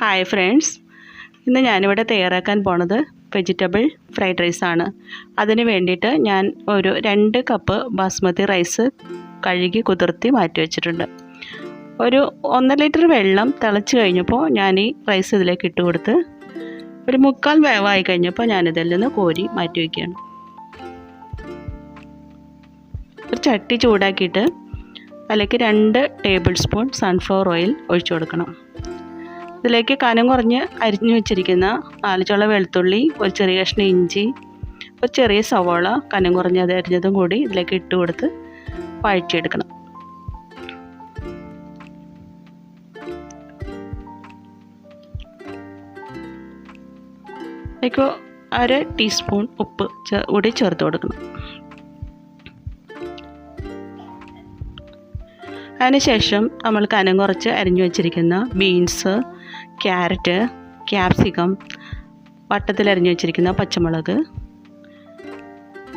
Hi friends ഇന്ന് ഞാനിവിടെ തയ്യാറാക്കാൻ പോണത് വെജിറ്റബിൾ ഫ്രൈഡ് റൈസാണ് അതിന് വേണ്ടിയിട്ട് ഞാൻ ഒരു രണ്ട് കപ്പ് ബാസ്മതി റൈസ് കഴുകി കുതിർത്തി മാറ്റി വെച്ചിട്ടുണ്ട്. ഒരു ഒന്നര ലിറ്റർ വെള്ളം തിളച്ച് കഴിഞ്ഞപ്പോൾ ഞാൻ ഈ റൈസ് ഇതിലേക്ക് ഇട്ട് കൊടുത്ത് ഒരു മുക്കാൽ വേവായി കഴിഞ്ഞപ്പോൾ ഞാനിതിൽ നിന്ന് കോരി മാറ്റി വയ്ക്കുകയാണ് ഒരു ചട്ടി ചൂടാക്കിയിട്ട് അതിലേക്ക് രണ്ട് ടേബിൾ സ്പൂൺ സൺഫ്ലവർ ഓയിൽ ഒഴിച്ചു കൊടുക്കണം. ഇതിലേക്ക് കനം കുറഞ്ഞ് അരിഞ്ഞു വെച്ചിരിക്കുന്ന നാല് ചുള വെളുത്തുള്ളി ഒരു ചെറിയ കഷ്ണം ഇഞ്ചി ഒരു ചെറിയ സവോള കനം കുറഞ്ഞ് അത് അരിഞ്ഞതും കൂടി ഇതിലേക്ക് ഇട്ട് കൊടുത്ത് വഴറ്റിയെടുക്കണം. ഇതിലേക്ക് അര ടീസ്പൂൺ ഉപ്പ് കൂടി ചേർത്ത് കൊടുക്കണം. അതിനുശേഷം നമ്മൾ കനം കുറച്ച് അരിഞ്ഞു വച്ചിരിക്കുന്ന ബീൻസ് ക്യാരറ്റ് ക്യാപ്സിക്കം വട്ടത്തിൽ അരിഞ്ഞു വച്ചിരിക്കുന്ന പച്ചമുളക്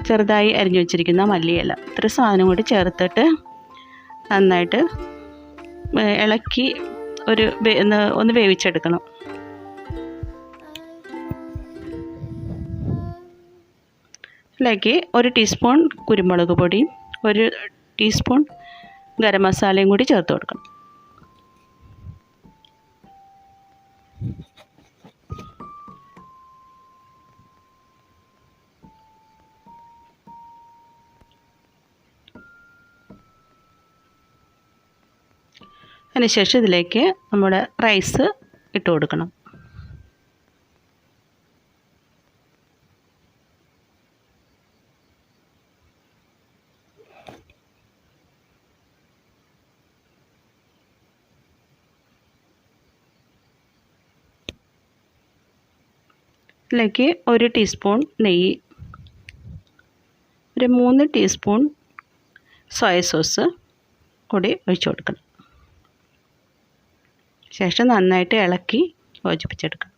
ചെറുതായി അരിഞ്ഞു വച്ചിരിക്കുന്ന മല്ലിയില. ഇത്ര സാധനം കൂടി ചേർത്തിട്ട് നന്നായിട്ട് ഇളക്കി ഒരു ഒന്ന് വേവിച്ചെടുക്കണം. ഇളക്കി ഒരു ടീസ്പൂൺ കുരുമുളക് പൊടി ഒരു ടീസ്പൂൺ ഗരം മസാലയും കൂടി ചേർത്ത് കൊടുക്കണം. അതിനുശേഷം ഇതിലേക്ക് നമ്മുടെ റൈസ് ഇട്ട് കൊടുക്കണം. ഇതിലേക്ക് ഒരു ടീസ്പൂൺ നെയ്യ് ഒരു മൂന്ന് ടീസ്പൂൺ സോയ സോസ് കൂടി ഒഴിച്ചു കൊടുക്കണം. ശേഷം നന്നായിട്ട് ഇളക്കി യോജിപ്പിച്ചെടുക്കണം.